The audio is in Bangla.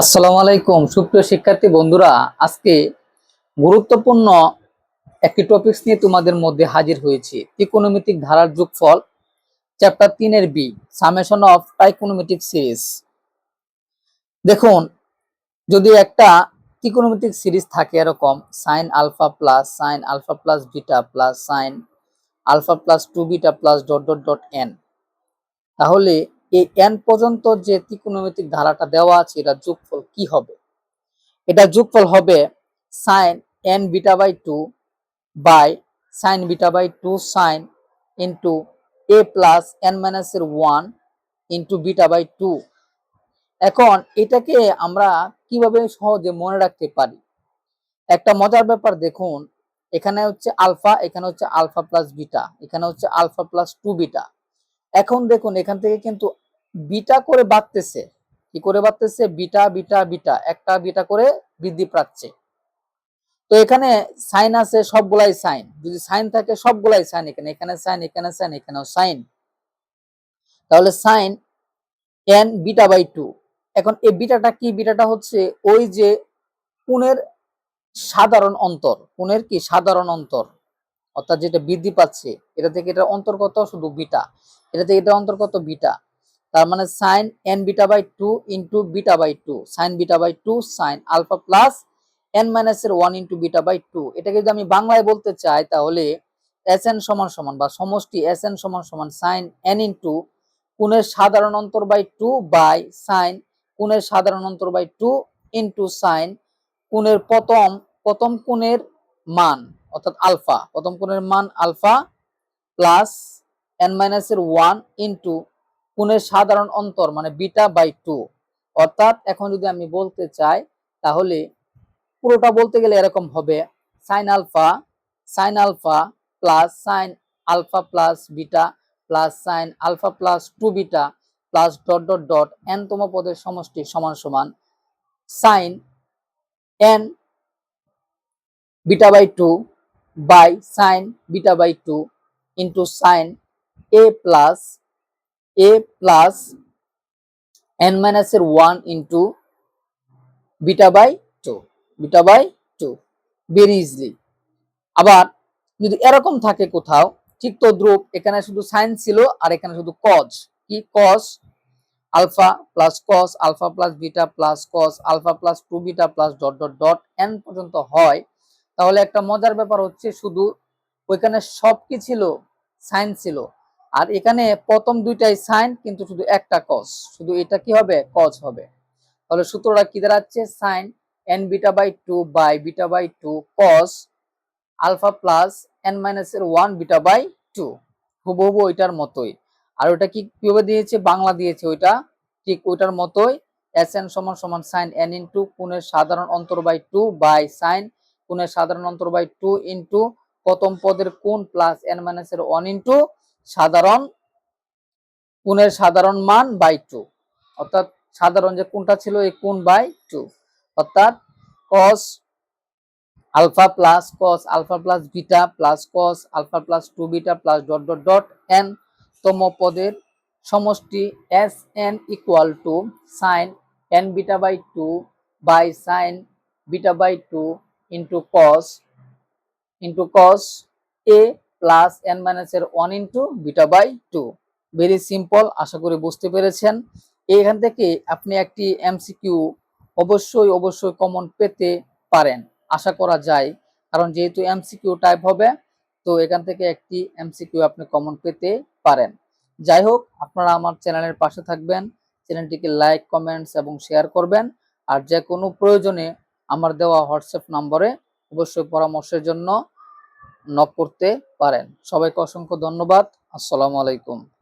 আসসালামু আলাইকুম, সুপ্রিয় শিক্ষার্থী বন্ধুরা। আজকে গুরুত্বপূর্ণ একটি টপিকস নিয়ে তোমাদের মধ্যে হাজির হয়েছি। ত্রিকোণমিতিক ধারার যোগফল চ্যাপ্টার তিনের বি সামেশন অফ ট্রাইকোণমিতিক সিরিজ দেখুন, যদি একটা ত্রিকোণমিতিক সিরিজ থাকে এরকম sine alpha plus sine alpha plus beta plus sine alpha plus two beta plus dot dot dot n তাহলে এই এন পর্যন্ত যে ত্রিকোণমিতিক ধারাটা দেওয়া আছে এটা যোগফল কি হবে? এটা যোগফল হবে sine n beta by two by sine beta by two sine into A plus n minus এর one into beta by two এখন এটাকে আমরা কীভাবে সহজে মনে রাখতে পারি? একটা মজার ব্যাপার দেখুন, এখানে হচ্ছে আলফা এখানে হচ্ছে আলফা প্লাস বিটা এখানে হচ্ছে আলফা প্লাস টু বিটা এখন দেখুন, এখান থেকে কিন্তু বিটা করে বাড়তেছে কি করে বাড়তেছে বিটা বিটা বিটা, একটা বিটা করে বৃদ্ধি পাচ্ছে। তো এখানে সাইন আছে, সবগুলাই সাইন। যদি সাইন থাকে, সবগুলাই সাইন এখানে। এখানে সাইন এখানে সাইন, এখানেও সাইন। তাহলে sine n beta by two. এখন এই বিটাটা কি? বিটাটা হচ্ছে ওই যে কোণের সাধারণ অন্তর। কোণের কি? সাধারণ অন্তর। অর্থাৎ যেটা বৃদ্ধি পাচ্ছে, এটা থেকে এটা অন্তর্গত শুধু বিটা। এটা থেকে এটা অন্তর্গত বিটা। তার মানে sine n beta by two into beta by two sine beta by two sine alpha plus n minus এর one into beta by two এটাকে যদি আমি বাংলায় বলতে চাই, তাহলে এস এন সমান সমান বা সমষ্টি এস এন সমান সমান সাইন এন ইন্টু কোণের সাধারণ অন্তর বাই টু বাই সাইন কোণের সাধারণ অন্তর বাই টু ইন্টু সাইন কোণের প্রথম প্রথম কোণের মান, অর্থাৎ আলফা প্রথম কোণের মান আলফা প্লাস এন মাইনাস এর ওয়ান ইন্টু কোণের সাধারণ অন্তর মানে বিটা বাই টু। অর্থাৎ এখন যদি আমি বলতে চাই, তাহলে পুরোটা বলতে গেলে এরকম হবে sine alpha sine alpha plus sine alpha plus beta plus sine alpha plus two beta plus dot dot dot n তম পদের সমষ্টি সমান সমান sine n beta by two by sine beta by two into sine A plus A plus n minus এর one into beta by two beta by two very easily আবার যদি এরকম থাকে কোথাও, ঠিক তো দ্রুপ এখানে শুধু সাইন ছিল আর এখানে শুধু কজ কি? Cos alpha plus cos alpha plus beta plus cos alpha plus two beta plus dot dot dot n পর্যন্ত হয়। তাহলে একটা মজার ব্যাপার হচ্ছে শুধু ওইখানে সব কি ছিল সাইন ছিল। আর এখানে প্রথম দুইটাই সাইন, কিন্তু শুধু একটা কস শুধু এটা কি হবে? কজ হবে। তাহলে সূত্রটা কি দাঁড়াচ্ছে? Sine n beta by two by beta by two cos alpha plus n minus এর ওয়ান বিটা বাই টু হুবহু ওইটার মতোই। আর ওটা কি কীভাবে দিয়েছে? বাংলা দিয়েছে ওইটা। ঠিক ওইটার মতোই। এস এন সমান সমান সাইন এন ইন্টু কোণের সাধারণ অন্তর বাই টু বাই সাইন কোণের সাধারণ অন্তর বাই টু ইন্টু প্রথম পদের কোণ প্লাস এন মাইনাস এর ওয়ান ইন্টু সাধারণ কোণের সাধারণ মান বাই টু। অর্থাৎ সাধারণ যে কোণটা ছিল এই কোণ বাই টু। অর্থাৎ cos alpha plus cos alpha plus beta plus cos alpha plus two beta plus dot dot dot n তম পদের সমষ্টি S n equal to sine n beta by two by sine beta by two into cos into cos A plus n minus এর one into beta by two. Very simple আশা করি বুঝতে পেরেছেন। এখান থেকে আপনি একটি এমসিকিউ অবশ্যই অবশ্যই কমন পেতে পারেন। আশা করা যায়, কারণ যেহেতু এমসিকিউ টাইপ হবে, তো এখান থেকে একটি এমসিকিউ আপনি কমন পেতে পারেন। যাই হোক, আপনারা আমার চ্যানেলের পাশে থাকবেন, চ্যানেলটিকে লাইক কমেন্টস এবং শেয়ার করবেন, আর যে কোনো প্রয়োজনে আমার দেওয়া হোয়াটসঅ্যাপ নম্বরে অবশ্যই পরামর্শের জন্য নক করতে পারেন। সবাইকে অসংখ্য ধন্যবাদ। আসসালামু আলাইকুম।